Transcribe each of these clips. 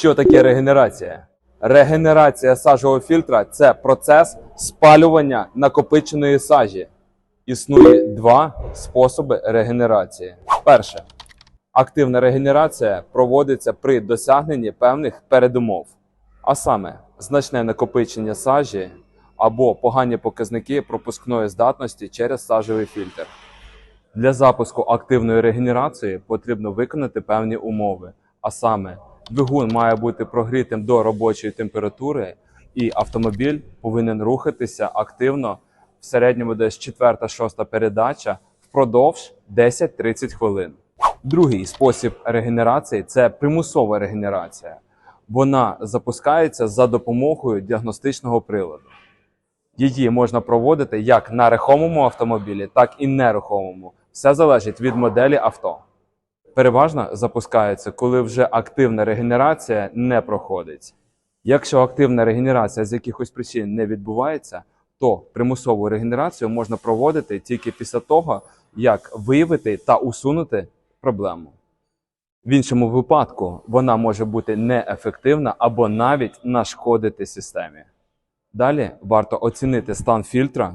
Що таке регенерація? Регенерація сажового фільтра це процес спалювання накопиченої сажі. Існує два способи регенерації. Перше. Активна регенерація проводиться при досягненні певних передумов, а саме значне накопичення сажі або погані показники пропускної здатності через сажовий фільтр. Для запуску активної регенерації потрібно виконати певні умови, а саме двигун має бути прогрітим до робочої температури, і автомобіль повинен рухатися активно в середньому десь 4-6 передача впродовж 10-30 хвилин. Другий спосіб регенерації це примусова регенерація. Вона запускається за допомогою діагностичного приладу. Її можна проводити як на рухомому автомобілі, так і нерухомому. Все залежить від моделі авто. Переважно запускається, коли вже активна регенерація не проходить. Якщо активна регенерація з якихось причин не відбувається, то примусову регенерацію можна проводити тільки після того, як виявити та усунути проблему. В іншому випадку вона може бути неефективна або навіть нашкодити системі. Далі варто оцінити стан фільтра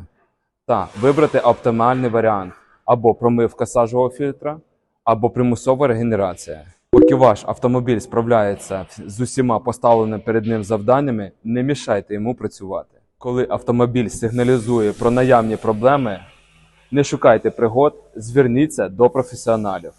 та вибрати оптимальний варіант або промивка сажового фільтра, або примусова регенерація. Поки ваш автомобіль справляється з усіма поставленими перед ним завданнями, не мішайте йому працювати. Коли автомобіль сигналізує про наявні проблеми, не шукайте пригод, зверніться до професіоналів.